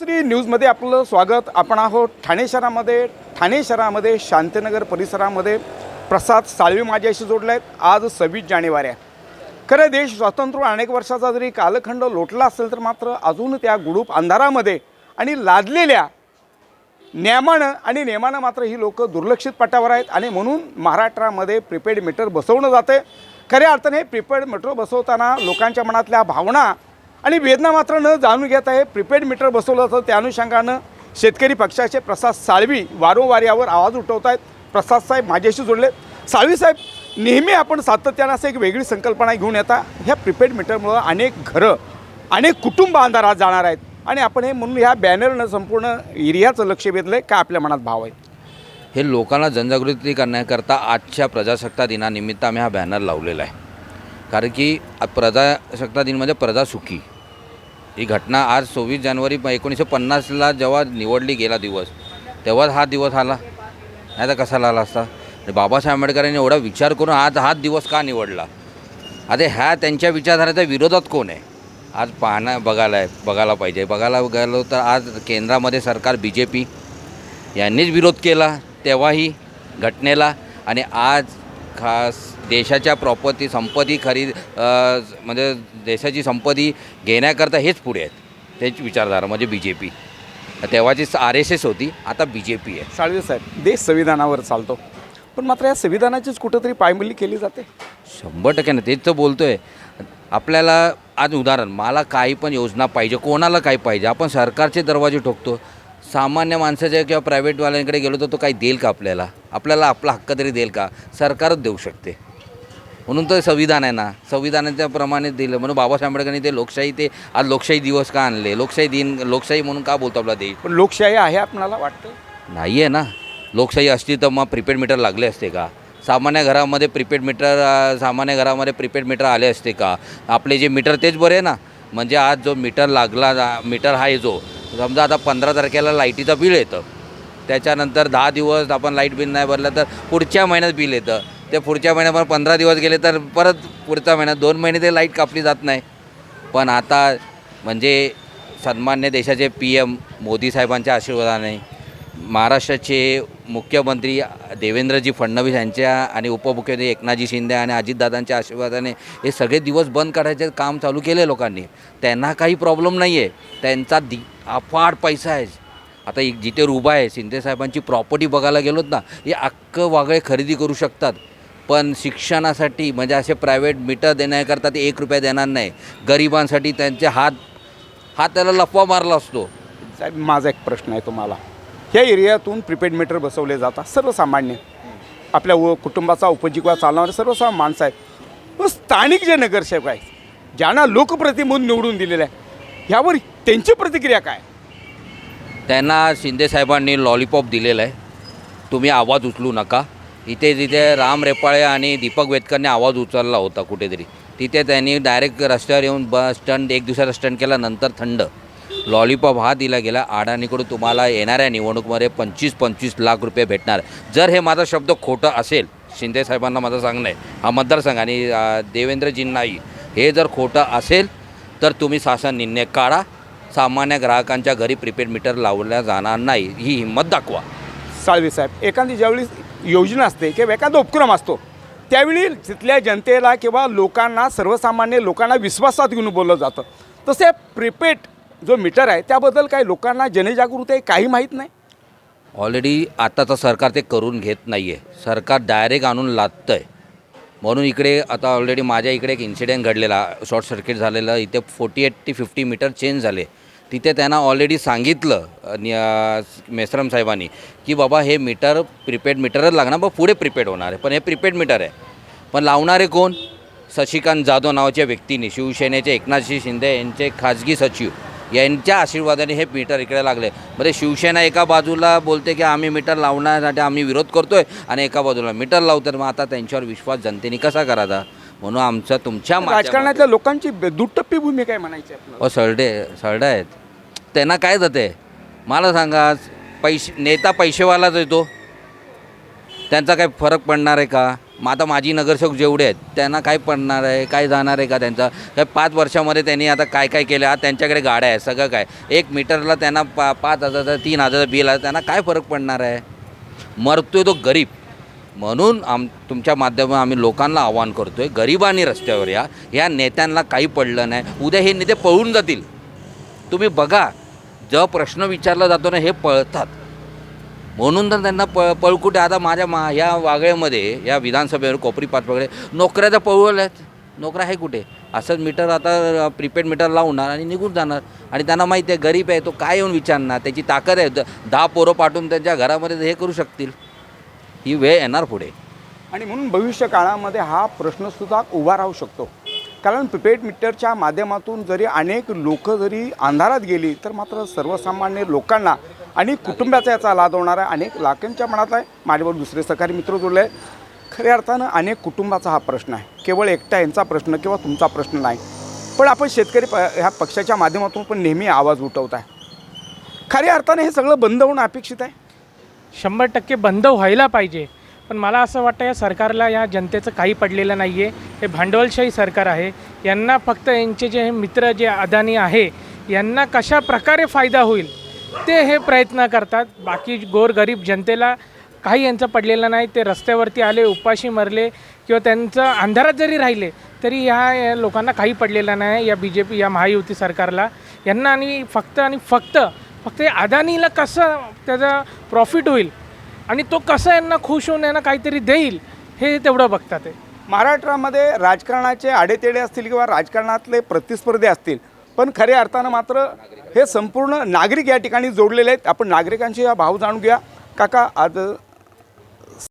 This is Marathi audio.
श्री न्यूजमध्ये आपलं स्वागत. आपण आहोत ठाणे शहरामध्ये. ठाणे शहरामध्ये शांतीनगर परिसरामध्ये प्रसाद साळवी माझ्याशी जोडले आहेत. आज सव्वीस जानेवारी आहे. खरं देश स्वातंत्र्य अनेक वर्षाचा जरी कालखंड लोटला असेल तर मात्र अजून त्या गुडूप अंधारामध्ये आणि लादलेल्या नियमानं आणि नियमानं मात्र ही लोक दुर्लक्षित पटावर आहेत आणि म्हणून महाराष्ट्रामध्ये प्रिपेड मीटर बसवणं जाते खऱ्या अर्थाने प्रिपेड मीटर बसवताना लोकांच्या मनातल्या भावना आणि वेदना मात्र न जाणून घेत आहे प्रिपेड मीटर बसवलं जातं. त्या अनुषंगानं शेतकरी पक्षाचे प्रसाद साळवी वारंवार यावर आवाज उठवत आहेत प्रसाद साहेब माझ्याशी जोडले साळवी साहेब नेहमी आपण सातत्यानं असं एक वेगळी संकल्पना घेऊन येता. ह्या प्रिपेड मीटरमुळं अनेक घरं अनेक कुटुंब अंधारात जाणार आहेत. आणि आपण हे म्हणून ह्या बॅनरनं संपूर्ण एरियाचं लक्ष वेधलं आहे काय आपल्या मनात भाव आहे? हे लोकांना जनजागृती करण्याकरता आजच्या प्रजासत्ता दिनानिमित्त आम्ही हा बॅनर लावलेला आहे. कारण की प्रजासत्ता दिन म्हणजे प्रजा सुखी ही घटना आज सव्वीस जानेवारी एकोणीसशे पन्नासला जेव्हा निवडली गेला दिवस तेव्हाच हा दिवस आला. नाही तर कसा आला असता? बाबासाहेब आंबेडकरांनी एवढा विचार करून आज हा दिवस का निवडला? आता ह्या त्यांच्या विचारधारेच्या विरोधात कोण आहे? आज पाहणं बघायला आहे बघायला पाहिजे. बघायला गेलो तर आज केंद्रामध्ये सरकार बी जे पी यांनीच विरोध केला तेव्हाही घटनेला. आणि आज खास देशाच्या प्रॉपर्टी संपत्ती खरीद म्हणजे देशाची संपत्ती घेण्याकरता हेच पुढे आहेत. तेच विचारधारा म्हणजे बी जे पी तेव्हाची आर एस एस होती आता बी जे पी आहे. साळवे साहेब देश संविधानावर चालतो. पण मात्र या संविधानाचीच कुठंतरी पायमल्ली केली जाते. शंभर टक्के ना तेच तर बोलतो आहे आपल्याला आज उदाहरण मला काही पण योजना पाहिजे कोणाला काय पाहिजे आपण सरकारचे दरवाजे ठोकतो. सामान्य माणसाच्या किंवा प्रायव्हेटवाल्यांकडे गेलो तर तो काही देईल का आपल्याला? आपल्याला आपला हक्क तरी देईल का? सरकारच देऊ शकते. म्हणून तर संविधान आहे ना. संविधानाच्या प्रमाणे दिलं. म्हणून बाबासाहेब आंबेडकरांनी ते लोकशाही ते आज लोकशाही दिवस का आणले? लोकशाही दिन लोकशाही म्हणून का बोलतो आपला देश? पण लोकशाही आहे आपणाला वाटतं? नाही आहे ना. लोकशाही असती तर मग प्रीपेड मीटर लागले असते का? सामान्य घरामध्ये प्रीपेड मीटर सामान्य घरामध्ये प्रीपेड मीटर आले असते का? आपले जे मीटर तेच बरे ना. म्हणजे आज जो मीटर लागला जा- मीटर आहे जो समजा आता पंधरा तारखेला लाईटीचं बिल येतं. त्याच्यानंतर दहा दिवस आपण लाइट बिल नाही भरलं तर पुढच्या महिन्यात बिल येतं. ते पुढच्या महिन्यात पंधरा दिवस गेले तर परत पुढच्या महिन्यात दोन महिने ते लाइट कापली जात नाही. पण आता म्हणजे सन्मान्य देशाचे पी एम मोदी साहेबांच्या आशीर्वादाने महाराष्ट्राचे मुख्यमंत्री देवेंद्रजी फडणवीस यांच्या आणि उपमुख्यमंत्री एकनाथजी शिंदे आणि अजितदादांच्या आशीर्वादाने हे सगळे दिवस बंद करायचे काम चालू केले लोकांनी. त्यांना काही प्रॉब्लेम नाही आहे त्यांचा दि अफाट पैसा आहे. आता एक जिथे उभा आहे शिंदे साहेबांची प्रॉपर्टी बघायला गेलोत ना हे अख्खं वागळे खरेदी करू शकतात. पण शिक्षणासाठी म्हणजे असे प्रायव्हेट मीटर देण्याकरता ते एक रुपया देणार नाही. गरिबांसाठी त्यांचे हात हात त्याला लफवा मारला असतो. साहेब माझा एक प्रश्न आहे तुम्हाला. ह्या एरियातून प्रिपेड मीटर बसवले जातात सर्वसामान्य. आपल्या व कुटुंबाचा उपजीविका चालणारे सर्वसामान्य माणसं आहेत. पण स्थानिक जे नगरसेवक आहेत ज्यांना लोकप्रतिनिधी निवडून दिलेलं आहे ह्यावर त्यांची प्रतिक्रिया काय? त्यांना शिंदे साहेबांनी लॉलीपॉप दिलेलं आहे. तुम्ही आवाज उचलू नका. इथे तिथे राम रेपाळे आणि दीपक वेदकरने आवाज उचलला होता कुठेतरी तिथे त्यांनी डायरेक्ट रस्त्यावर येऊन बस स्टंट एक दिवसाचा स्टंट केला नंतर थंड. लॉलीपॉप हा दिला गेला. अडाणीकडून तुम्हाला येणाऱ्या निवडणुकीमध्ये पंचवीस पंचवीस लाख रुपये भेटणार. जर हे माझा शब्द खोटं असेल शिंदे साहेबांना माझं सांगणं आहे. हा मतदारसंघ आणि देवेंद्रजींनाही हे जर खोटं असेल तर तुम्ही शासन निर्णय काढा. सामान्य ग्राहकांच्या घरी प्रीपेड मीटर लावल्या जाणार नाही. ही हिंमत दाखवा. साळवे साहेब एखादी ज्यावेळी योजना असते किंवा एखादा उपक्रम असतो त्यावेळी तिथल्या जनतेला किंवा लोकांना सर्वसामान्य लोकांना विश्वासात घेऊन बोललं जातं. तसे प्रिपेड जो मीटर आहे त्याबद्दल काही लोकांना जनजागृती आहे काही माहीत नाही? ऑलरेडी आताचं सरकार ते करून घेत नाही आहे सरकार डायरेक्ट आणून लादतं आहे म्हणून इकडे आता ऑलरेडी माझ्या इकडे एक इन्सिडेंट घडलेला शॉर्ट सर्किट झालेलं इथे फोर्टी एट ते फिफ्टी मीटर चेंज झाले. तिथे त्यांना ऑलरेडी सांगितलं अ, साहेबांनी की बाबा हे मीटर प्रीपेड मीटरच लागणार बघ पुढे प्रीपेड होणार आहे. पण हे प्रीपेड मीटर आहे. पण लावणारे कोण? शशिकांत जाधव नावाच्या व्यक्तीने शिवसेनेचे एकनाथजी शिंदे यांचे खाजगी सचिव. यांच्या आशीर्वादाने हे मीटर इकडे लागले. म्हणजे शिवसेना एका बाजूला बोलते की आम्ही मीटर लावण्यासाठी आम्ही विरोध करतोय आणि एका बाजूला मीटर लावतात. मग आता त्यांच्यावर विश्वास जनतेने कसा करायचा? म्हणून आमचं तुमच्या राजकारणातल्या लोकांची दुटप्पी भूमिका आहे म्हणायची. अ सरडे सरडे आहेत. त्यांना काय जाते? मला सांगा पैसे नेता पैसेवालाच येतो. त्यांचा काय फरक पडणार आहे का? मग आता माजी नगरसेवक जेवढे आहेत त्यांना काय पडणार आहे काय जाणार आहे का त्यांचं? काय पाच वर्षामध्ये त्यांनी आता काय काय केलं? आज त्यांच्याकडे गाड्या आहे सगळं काय? एक मीटरला त्यांना पा पाच हजारचं तीन हजारचं बिल आहे त्यांना काय फरक पडणार आहे? मरतोय तो गरीब. म्हणून आम तुमच्या माध्यमातून आम्ही लोकांना आवाहन करतो आहे गरिबांनी रस्त्यावर या. या नेत्यांना काही पडलं नाही. उद्या हे नेते पळून जातील. तुम्ही बघा जो प्रश्न विचारला जातो ना हे पळतात. म्हणून तर त्यांना प पळकुटे आता माझ्या मा या वागळेमध्ये या विधानसभेवर कोपरी पाचपकडे नोकऱ्या तर पळवल्या आहेत. नोकऱ्या आहे कुठे? असंच मीटर आता प्रीपेड मीटर लावणार आणि निघून जाणार. आणि त्यांना माहिती आहे गरीब आहे तो काय येऊन विचारणार? त्याची ताकद आहे. दहा पोरं पाठवून त्यांच्या घरामध्ये हे करू शकतील. ही वेळ येणार पुढे. आणि म्हणून भविष्य काळामध्ये हा प्रश्नसुद्धा उभा राहू शकतो. कारण प्रिपेड मीटरच्या माध्यमातून जरी अनेक लोक जरी अंधारात गेली तर मात्र सर्वसामान्य लोकांना आणि कुटुंबाचा याचा लाभ होणार आहे. अनेक लाखांच्या मनात आहे. माझ्याबरोबर दुसरे सहकारी मित्र जोडले आहेत. खऱ्या अर्थानं अनेक कुटुंबाचा हा प्रश्न आहे. केवळ एकटा यांचा प्रश्न किंवा तुमचा प्रश्न नाही. पण आपण शेतकरी प ह्या पक्षाच्या माध्यमातून पण नेहमी आवाज उठवत आहे. खऱ्या अर्थाने हे सगळं बंद होणं अपेक्षित आहे? शंभर टक्के बंद व्हायला पाहिजे. पण मला असं वाटतं या सरकारला या जनतेचं काही पडलेलं नाही आहे हे भांडवलशाही सरकार आहे. यांना फक्त यांचे जे मित्र जे अदानी आहे यांना कशा प्रकारे फायदा होईल? ते हे प्रयत्न करतात. बाकी गोरगरीब जनतेला काही यांचं पडलेलं नाही. ते रस्त्यावरती आले उपाशी मरले किंवा त्यांचं अंधारात जरी राहिले तरी ह्या लोकांना काही पडलेलं नाही या बी जे पी या महायुती सरकारला. यांना आणि फक्त आणि फक्त फक्त अदानीला कसं त्याचा प्रॉफिट होईल आणि तो कसं यांना खुश होऊन यांना काहीतरी देईल हे तेवढं बघतात आहे महाराष्ट्रामध्ये राजकारणाचे आडेतेडे असतील किंवा राजकारणातले प्रतिस्पर्धी असतील पण खऱ्या अर्थानं मात्र हे संपूर्ण नागरिक या ठिकाणी जोडलेले आहेत. आपण नागरिकांचे हा भाव जाणून घ्या. काका आज